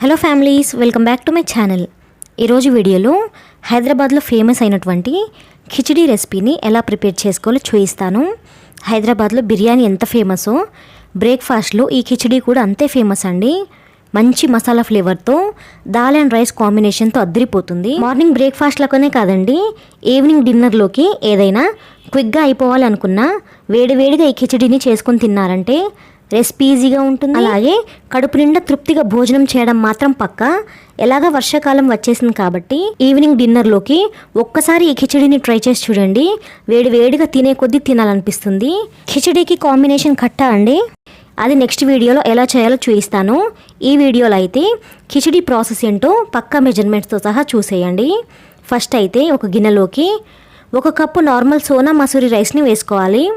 Hello families welcome back to my channel. ఈరోజు వీడియోలో హైదరాబాద్లో ఫేమస్ అయినటువంటి ఖిచడీ రెసిపీని ఎలా ప్రిపేర్ చేసుకోవాలో చూపిస్తాను. హైదరాబాద్లో బిర్యానీ ఎంత ఫేమసో బ్రేక్ఫాస్ట్లో ఈ ఖిచడీ కూడా అంతే ఫేమస్ అండి. మంచి మసాలా ఫ్లేవర్తో దాల్ అండ్ రైస్ కాంబినేషన్తో అద్దరిపోతుంది. మార్నింగ్ బ్రేక్ఫాస్ట్లకనే కాదండి ఈవినింగ్ డిన్నర్లోకి ఏదైనా క్విక్గా అయిపోవాలనుకున్నా వేడివేడిగా ఈ ఖిచడీని చేసుకొని తిన్నారంటే రెసిపీ ఈజీగా ఉంటుంది. అలాగే కడుపు నిండా తృప్తిగా భోజనం చేయడం మాత్రం పక్క. ఎలాగా వర్షాకాలం వచ్చేసింది కాబట్టి ఈవినింగ్ డిన్నర్లోకి ఒక్కసారి ఈ ఖిచడీని ట్రై చేసి చూడండి. వేడి వేడిగా తినే కొద్దీ తినాలనిపిస్తుంది. ఖిచడీకి కాంబినేషన్ కట్టా అండి? అది నెక్స్ట్ వీడియోలో ఎలా చేయాలో చూపిస్తాను. ఈ వీడియోలో అయితే ఖిచడీ ప్రాసెస్ ఏంటో పక్కా మెజర్మెంట్స్తో సహా చూసేయండి. ఫస్ట్ అయితే ఒక గిన్నెలోకి ఒక కప్పు నార్మల్ సోనా మసూరి రైస్ని వేసుకోవాలి.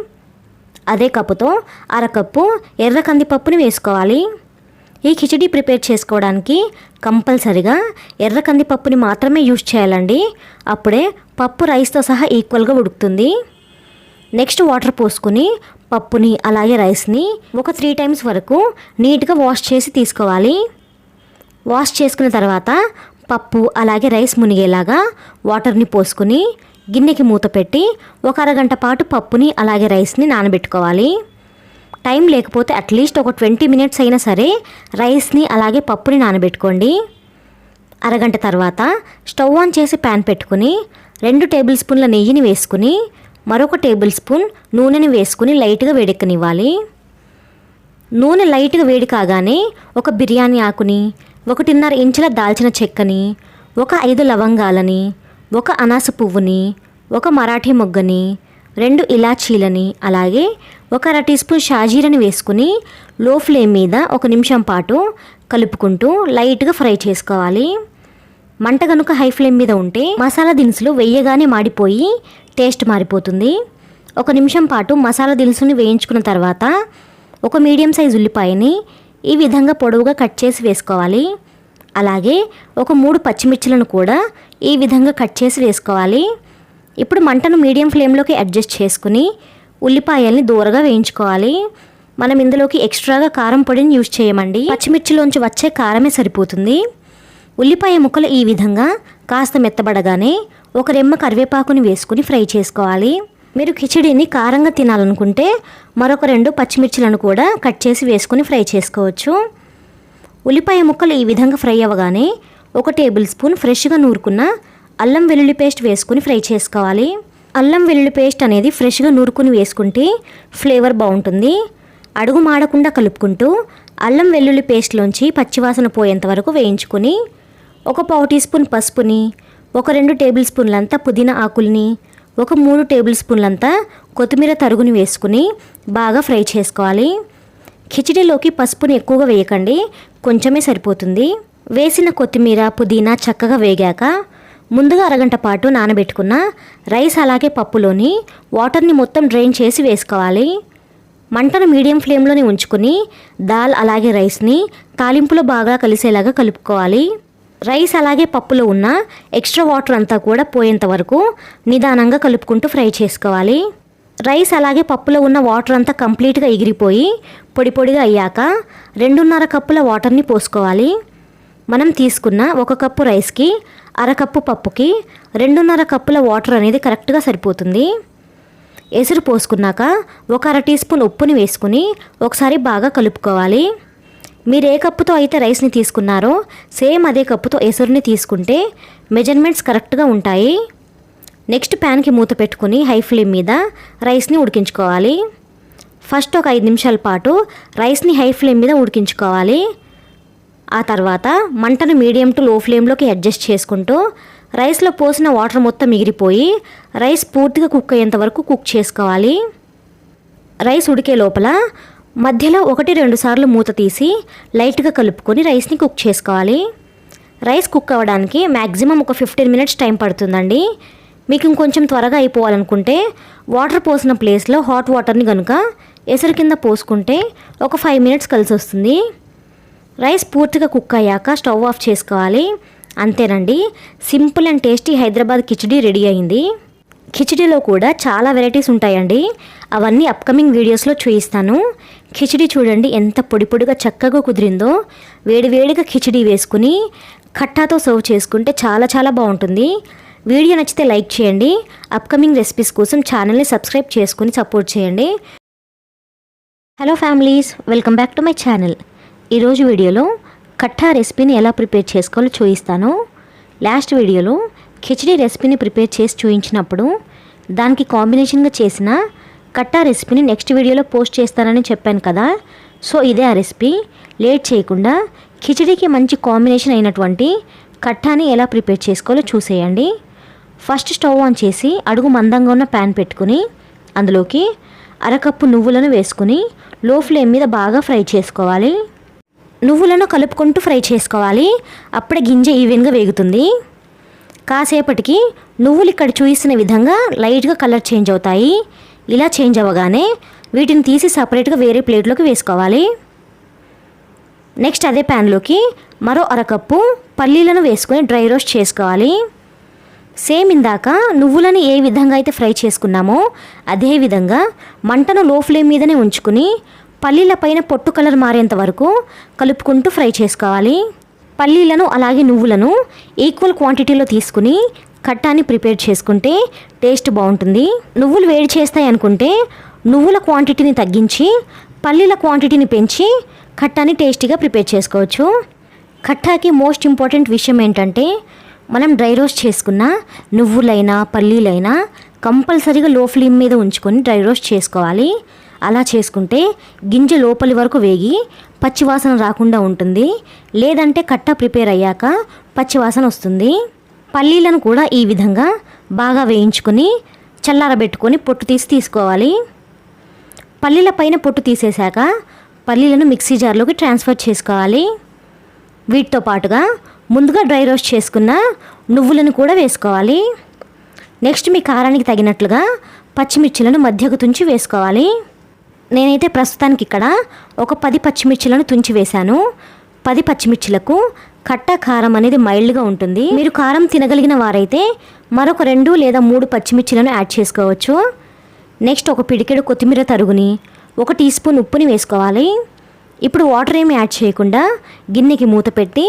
అదే కప్పుతో అరకప్పు ఎర్ర కందిపప్పుని వేసుకోవాలి. ఈ కిచడీ ప్రిపేర్ చేసుకోవడానికి కంపల్సరిగా ఎర్ర కందిపప్పుని మాత్రమే యూజ్ చేయాలండి. అప్పుడే పప్పు రైస్తో సహా ఈక్వల్గా ఉడుకుతుంది. నెక్స్ట్ వాటర్ పోసుకుని పప్పుని అలాగే రైస్ని ఒక త్రీ టైమ్స్ వరకు నీట్గా వాష్ చేసి తీసుకోవాలి. వాష్ చేసుకున్న తర్వాత పప్పు అలాగే రైస్ మునిగేలాగా వాటర్ని పోసుకుని గిన్నెకి మూత పెట్టి ఒక అరగంట పాటు పప్పుని అలాగే రైస్ని నానబెట్టుకోవాలి. టైం లేకపోతే అట్లీస్ట్ ఒక ట్వంటీ మినిట్స్ అయినా సరే రైస్ని అలాగే పప్పుని నానబెట్టుకోండి. అరగంట తర్వాత స్టవ్ ఆన్ చేసి ప్యాన్ పెట్టుకుని రెండు టేబుల్ స్పూన్ల నెయ్యిని వేసుకుని మరొక టేబుల్ స్పూన్ నూనెని వేసుకుని లైట్గా వేడెక్కనివ్వాలి. నూనె లైట్గా వేడి కాగానే ఒక బిర్యానీ ఆకుని ఒకటిన్నర ఇంచుల దాల్చిన చెక్కని ఒక ఐదు లవంగాలని ఒక అనాస పువ్వుని ఒక మరాఠీ మొగ్గని రెండు ఇలాచీలని అలాగే ఒక అర టీ స్పూన్ షాజీరని వేసుకుని లో ఫ్లేమ్ మీద ఒక నిమిషం పాటు కలుపుకుంటూ లైట్గా ఫ్రై చేసుకోవాలి. మంట కనుక హై ఫ్లేమ్ మీద ఉంటే మసాలా దినుసులు వేయగానే మాడిపోయి టేస్ట్ మారిపోతుంది. ఒక నిమిషం పాటు మసాలా దినుసుని వేయించుకున్న తర్వాత ఒక మీడియం సైజ్ ఉల్లిపాయని ఈ విధంగా పొడవుగా కట్ చేసి వేసుకోవాలి. అలాగే ఒక మూడు పచ్చిమిర్చిలను కూడా ఈ విధంగా కట్ చేసి వేసుకోవాలి. ఇప్పుడు మంటను మీడియం ఫ్లేమ్లోకి అడ్జస్ట్ చేసుకుని ఉల్లిపాయల్ని దూరగా వేయించుకోవాలి. మనం ఇందులోకి ఎక్స్ట్రాగా కారం పొడిని యూజ్ చేయమండి. పచ్చిమిర్చిలోంచి వచ్చే కారమే సరిపోతుంది. ఉల్లిపాయ ముక్కలు ఈ విధంగా కాస్త మెత్తబడగానే ఒక రెమ్మ కరివేపాకుని వేసుకుని ఫ్రై చేసుకోవాలి. మీరు కిచిడిని కారంగా తినాలనుకుంటే మరొక రెండు పచ్చిమిర్చిలను కూడా కట్ చేసి వేసుకుని ఫ్రై చేసుకోవచ్చు. ఉల్లిపాయ ముక్కలు ఈ విధంగా ఫ్రై అవ్వగానే ఒక టేబుల్ స్పూన్ ఫ్రెష్గా నూరుకున్న అల్లం వెల్లుల్లి పేస్ట్ వేసుకుని ఫ్రై చేసుకోవాలి. అల్లం వెల్లుల్లి పేస్ట్ అనేది ఫ్రెష్గా నూరుకుని వేసుకుంటే ఫ్లేవర్ బాగుంటుంది. అడుగు మాడకుండా కలుపుకుంటూ అల్లం వెల్లుల్లి పేస్ట్లోంచి పచ్చివాసన పోయేంత వరకు వేయించుకొని ఒక పావు టీ స్పూన్ పసుపుని ఒక రెండు టేబుల్ స్పూన్లంతా పుదీనా ఆకుల్ని ఒక మూడు టేబుల్ స్పూన్లంతా కొత్తిమీర తరుగుని వేసుకుని బాగా ఫ్రై చేసుకోవాలి. కిచిడీలోకి పసుపుని ఎక్కువగా వేయకండి. కొంచెమే సరిపోతుంది. వేసిన కొత్తిమీర పుదీనా చక్కగా వేగాక ముందుగా అరగంట పాటు నానబెట్టుకున్న రైస్ అలాగే పప్పులోని వాటర్ని మొత్తం డ్రైన్ చేసి వేసుకోవాలి. మంటను మీడియం ఫ్లేమ్లోనే ఉంచుకుని దాల్ అలాగే రైస్ని తాలింపులో బాగా కలిసేలాగా కలుపుకోవాలి. రైస్ అలాగే పప్పులో ఉన్న ఎక్స్ట్రా వాటర్ అంతా కూడా పోయేంత వరకు నిదానంగా కలుపుకుంటూ ఫ్రై చేసుకోవాలి. రైస్ అలాగే పప్పులో ఉన్న వాటర్ అంతా కంప్లీట్గా ఎగిరిపోయి పొడి పొడిగా అయ్యాక రెండున్నర కప్పుల వాటర్ని పోసుకోవాలి. మనం తీసుకున్న ఒక కప్పు రైస్కి అరకప్పు పప్పుకి రెండున్నర కప్పుల వాటర్ అనేది కరెక్ట్గా సరిపోతుంది. ఎసురు పోసుకున్నాక ఒక అర టీ స్పూన్ ఉప్పుని వేసుకుని ఒకసారి బాగా కలుపుకోవాలి. మీరు ఏ కప్పుతో అయితే రైస్ని తీసుకున్నారో సేమ్ అదే కప్పుతో ఎసురుని తీసుకుంటే మెజర్మెంట్స్ కరెక్ట్గా ఉంటాయి. నెక్స్ట్ ప్యాన్కి మూత పెట్టుకుని హై ఫ్లేమ్ మీద రైస్ని ఉడికించుకోవాలి. ఫస్ట్ ఒక ఐదు నిమిషాల పాటు రైస్ని హై ఫ్లేమ్ మీద ఉడికించుకోవాలి. ఆ తర్వాత మంటను మీడియం టు లో ఫ్లేమ్లోకి అడ్జస్ట్ చేసుకుంటూ రైస్లో పోసిన వాటర్ మొత్తం మిగిలిపోయి రైస్ పూర్తిగా కుక్ అయ్యేంత వరకు కుక్ చేసుకోవాలి. రైస్ ఉడికే లోపల మధ్యలో ఒకటి రెండు సార్లు మూత తీసి లైట్గా కలుపుకొని రైస్ని కుక్ చేసుకోవాలి. రైస్ కుక్ అవ్వడానికి మ్యాక్సిమం ఒక ఫిఫ్టీన్ మినిట్స్ టైం పడుతుందండి. మీకు ఇంకొంచెం త్వరగా అయిపోవాలనుకుంటే వాటర్ పోసిన ప్లేస్లో హాట్ వాటర్ని కనుక ఎసరు కింద పోసుకుంటే ఒక ఫైవ్ మినిట్స్ కలిసి వస్తుంది రైస్ పూర్తిగా కుక్ అయ్యాక స్టవ్ ఆఫ్ చేసుకోవాలి. అంతేనండి. Simple and tasty Hyderabad khichdi ready అయింది. కిచడీలో కూడా చాలా వెరైటీస్ ఉంటాయండి. అవన్నీ అప్కమింగ్ వీడియోస్లో చూపిస్తాను. కిచిడి చూడండి ఎంత పొడి పొడిగా చక్కగా కుదిరిందో. వేడివేడిగా కిచిడి వేసుకుని కట్టాతో సర్వ్ చేసుకుంటే చాలా చాలా బాగుంటుంది. వీడియో నచ్చితే లైక్ చేయండి. అప్కమింగ్ రెసిపీస్ కోసం ఛానల్ని సబ్స్క్రైబ్ చేసుకుని సపోర్ట్ చేయండి. Hello families welcome back to my channel. ఈరోజు వీడియోలో కట్టా రెసిపీని ఎలా ప్రిపేర్ చేసుకోవాలో చూపిస్తాను. లాస్ట్ వీడియోలో ఖిచడీ రెసిపీని ప్రిపేర్ చేసి చూపించినప్పుడు దానికి కాంబినేషన్గా చేసిన కట్టా రెసిపీని నెక్స్ట్ వీడియోలో పోస్ట్ చేస్తానని చెప్పాను కదా. సో ఇదే ఆ రెసిపీ. లేట్ చేయకుండా ఖిచడీకి మంచి కాంబినేషన్ అయినటువంటి కట్టాని ఎలా ప్రిపేర్ చేసుకోవాలో చూసేయండి. ఫస్ట్ స్టవ్ ఆన్ చేసి అడుగు మందంగా ఉన్న ప్యాన్ పెట్టుకుని అందులోకి అరకప్పు నువ్వులను వేసుకుని లో ఫ్లేమ్ మీద బాగా ఫ్రై చేసుకోవాలి. నువ్వులను కలుపుకుంటూ ఫ్రై చేసుకోవాలి. అప్పుడే గింజ ఈవెన్గా వేగుతుంది. కాసేపటికి నువ్వులు ఇక్కడ చూపిస్తున్న విధంగా లైట్గా కలర్ చేంజ్ అవుతాయి. ఇలా చేంజ్ అవ్వగానే వీటిని తీసి సపరేట్గా వేరే ప్లేట్లోకి వేసుకోవాలి. నెక్స్ట్ అదే ప్యాన్లోకి మరో అరకప్పు పల్లీలను వేసుకొని డ్రై రోస్ట్ చేసుకోవాలి. సేమ్ ఇందాక నువ్వులను ఏ విధంగా అయితే ఫ్రై చేసుకున్నామో అదే విధంగా మంటను లో ఫ్లేమ్ మీదనే ఉంచుకుని పల్లీల పైన పొట్టు కలర్ మారేంత వరకు కలుపుకుంటూ ఫ్రై చేసుకోవాలి. పల్లీలను అలాగే నువ్వులను ఈక్వల్ క్వాంటిటీలో తీసుకుని కట్టాన్ని ప్రిపేర్ చేసుకుంటే టేస్ట్ బాగుంటుంది. నువ్వులు వేడి చేస్తాయి అనుకుంటే నువ్వుల క్వాంటిటీని తగ్గించి పల్లీల క్వాంటిటీని పెంచి కట్టాన్ని టేస్టీగా ప్రిపేర్ చేసుకోవచ్చు. కట్టాకి మోస్ట్ ఇంపార్టెంట్ విషయం ఏంటంటే మనం డ్రై రోస్ట్ చేసుకున్న నువ్వులైనా పల్లీలైనా కంపల్సరీగా లో ఫ్లేమ్ మీద ఉంచుకొని డ్రై రోస్ట్ చేసుకోవాలి. అలా చేసుకుంటే గింజ లోపలి వరకు వేగి పచ్చివాసన రాకుండా ఉంటుంది. లేదంటే కట్ట ప్రిపేర్ అయ్యాక పచ్చివాసన వస్తుంది. పల్లీలను కూడా ఈ విధంగా బాగా వేయించుకొని చల్లారబెట్టుకొని పొట్టు తీసి తీసుకోవాలి. పల్లీల పైన పొట్టు తీసేశాక పల్లీలను మిక్సీ జార్లోకి ట్రాన్స్ఫర్ చేసుకోవాలి. వీటితో పాటుగా ముందుగా డ్రై రోస్ట్ చేసుకున్న నువ్వులను కూడా వేసుకోవాలి. నెక్స్ట్ మీ కారానికి తగినట్లుగా పచ్చిమిర్చిలను మధ్యకు తుంచి వేసుకోవాలి. నేనైతే ప్రస్తుతానికి ఇక్కడ ఒక పది పచ్చిమిర్చిలను తుంచి వేశాను. పది పచ్చిమిర్చిలకు కట్ట కారం అనేది మైల్డ్గా ఉంటుంది. మీరు కారం తినగలిగిన వారైతే మరొక రెండు లేదా మూడు పచ్చిమిర్చిలను యాడ్ చేసుకోవచ్చు. నెక్స్ట్ ఒక పిడికెడు కొత్తిమీర తరుగుని ఒక టీ స్పూన్ ఉప్పుని వేసుకోవాలి. ఇప్పుడు వాటర్ ఏమి యాడ్ చేయకుండా గిన్నెకి మూత పెట్టి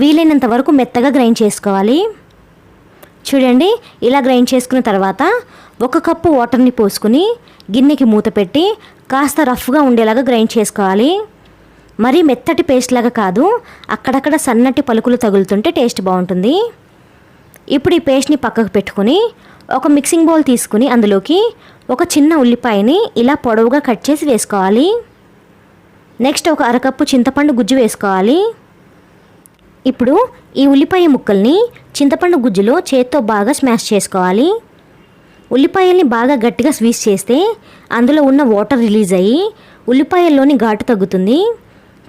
వీలైనంత వరకు మెత్తగా గ్రైండ్ చేసుకోవాలి. చూడండి ఇలా గ్రైండ్ చేసుకున్న తర్వాత ఒక కప్పు వాటర్ని పోసుకుని గిన్నెకి మూత పెట్టి కాస్త రఫ్గా ఉండేలాగా గ్రైండ్ చేసుకోవాలి. మరీ మెత్తటి పేస్ట్ లాగా కాదు అక్కడక్కడ సన్నటి పలుకులు తగులుతుంటే టేస్ట్ బాగుంటుంది. ఇప్పుడు ఈ పేస్ట్ని పక్కకు పెట్టుకుని ఒక మిక్సింగ్ బౌల్ తీసుకుని అందులోకి ఒక చిన్న ఉల్లిపాయని ఇలా పొడవుగా కట్ చేసి వేసుకోవాలి. నెక్స్ట్ ఒక అరకప్పు చింతపండు గుజ్జు వేసుకోవాలి. ఇప్పుడు ఈ ఉల్లిపాయ ముక్కల్ని చింతపండు గుజ్జులో చేత్తో బాగా స్మాష్ చేసుకోవాలి. ఉల్లిపాయల్ని బాగా గట్టిగా స్వీచ్ చేస్తే అందులో ఉన్న వాటర్ రిలీజ్ అయ్యి ఉల్లిపాయల్లోని ఘాటు తగ్గుతుంది.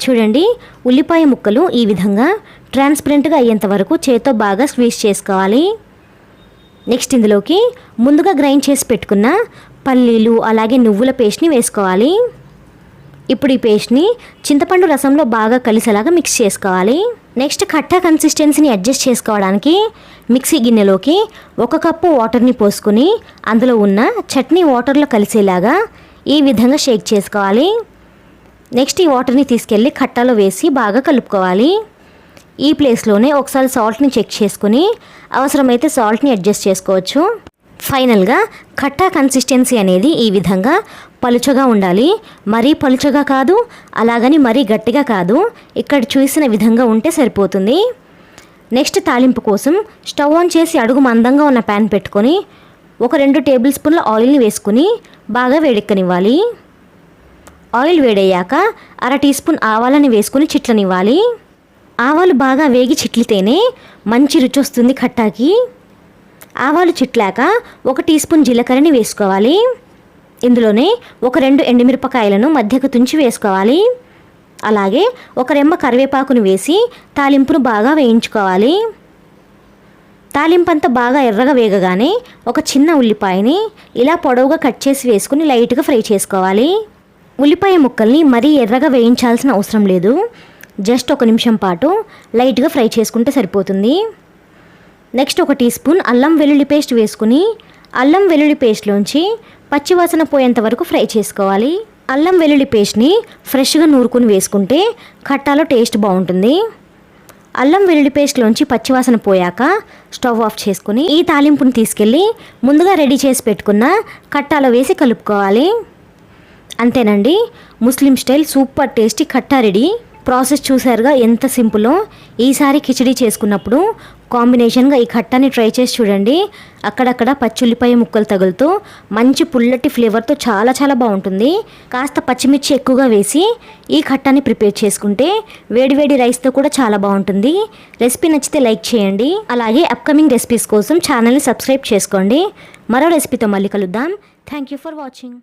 చూడండి ఉల్లిపాయ ముక్కలు ఈ విధంగా ట్రాన్స్పరెంట్గా అయ్యేంత వరకు చేత్తో బాగా స్వీచ్ చేసుకోవాలి. నెక్స్ట్ ఇందులోకి ముందుగా గ్రైండ్ చేసి పెట్టుకున్న పల్లీలు అలాగే నువ్వుల పేస్ట్ని వేసుకోవాలి. ఇప్పుడు ఈ పేస్ట్ని చింతపండు రసంలో బాగా కలిసేలాగా మిక్స్ చేసుకోవాలి. నెక్స్ట్ ఖట్టా కన్సిస్టెన్సీని అడ్జస్ట్ చేసుకోవడానికి మిక్సీ గిన్నెలోకి ఒక కప్పు వాటర్ని పోసుకుని అందులో ఉన్న చట్నీ వాటర్లో కలిసేలాగా ఈ విధంగా షేక్ చేసుకోవాలి. నెక్స్ట్ ఈ వాటర్ని తీసుకెళ్ళి కట్టాలో వేసి బాగా కలుపుకోవాలి. ఈ ప్లేస్లోనే ఒకసారి సాల్ట్ని చెక్ చేసుకుని అవసరమైతే సాల్ట్ని అడ్జస్ట్ చేసుకోవచ్చు. ఫైనల్గా కట్టా కన్సిస్టెన్సీ అనేది ఈ విధంగా పలుచగా ఉండాలి. మరీ పలుచగా కాదు అలాగని మరీ గట్టిగా కాదు. ఇక్కడ చూసిన విధంగా ఉంటే సరిపోతుంది. నెక్స్ట్ తాలింపు కోసం స్టవ్ ఆన్ చేసి అడుగు మందంగా ఉన్న ప్యాన్ పెట్టుకొని ఒక రెండు టేబుల్ స్పూన్ల ఆయిల్ని వేసుకుని బాగా వేడెక్కనివ్వాలి. ఆయిల్ వేడయ్యాక అర టీ స్పూన్ ఆవాలని వేసుకుని చిట్లనివ్వాలి. ఆవాలు బాగా వేగి చిట్లితేనే మంచి రుచి వస్తుంది కట్టాకి. ఆవాలు చిట్లాక ఒక టీ స్పూన్ జీలకర్రని వేసుకోవాలి. ఇందులోనే ఒక రెండు ఎండుమిరపకాయలను మధ్యకు తుంచి వేసుకోవాలి. అలాగే ఒక రెమ్మ కరివేపాకును వేసి తాలింపును బాగా వేయించుకోవాలి. తాలింపు అంతా బాగా ఎర్రగా వేగగానే ఒక చిన్న ఉల్లిపాయని ఇలా పొడవుగా కట్ చేసి వేసుకుని లైట్గా ఫ్రై చేసుకోవాలి. ఉల్లిపాయ ముక్కల్ని మరీ ఎర్రగా వేయించాల్సిన అవసరం లేదు. జస్ట్ ఒక నిమిషం పాటు లైట్గా ఫ్రై చేసుకుంటే సరిపోతుంది. నెక్స్ట్ ఒక టీ స్పూన్ అల్లం వెల్లుల్లి పేస్ట్ వేసుకుని అల్లం వెల్లుల్లి పేస్ట్లోంచి పచ్చివాసన పోయేంత వరకు ఫ్రై చేసుకోవాలి. అల్లం వెల్లుల్లి పేస్ట్ని ఫ్రెష్గా నూరుకుని వేసుకుంటే కట్టాలో టేస్ట్ బాగుంటుంది. అల్లం వెల్లుల్లి పేస్ట్లోంచి పచ్చివాసన పోయాక స్టవ్ ఆఫ్ చేసుకుని ఈ తాలింపుని తీసుకెళ్ళి ముందుగా రెడీ చేసి పెట్టుకున్న కట్టాలో వేసి కలుపుకోవాలి. అంతేనండి ముస్లిం స్టైల్ సూపర్ టేస్టీ కట్టా రెడీ. ప్రాసెస్ చూసారుగా ఎంత సింపులో? ఈసారి కిచడీ చేసుకున్నప్పుడు కాంబినేషన్గా ఈ కట్టాని ట్రై చేసి చూడండి. అక్కడక్కడ పచ్చుల్లిపాయ ముక్కలు తగులుతూ మంచి పుల్లటి ఫ్లేవర్తో చాలా చాలా బాగుంటుంది. కాస్త పచ్చిమిర్చి ఎక్కువగా వేసి ఈ కట్టాని ప్రిపేర్ చేసుకుంటే వేడివేడి రైస్తో కూడా చాలా బాగుంటుంది. రెసిపీ నచ్చితే లైక్ చేయండి. అలాగే అప్కమింగ్ రెసిపీస్ కోసం ఛానల్ని సబ్స్క్రైబ్ చేసుకోండి. మరో రెసిపీతో మళ్ళీ కలుద్దాం. Thank you for watching.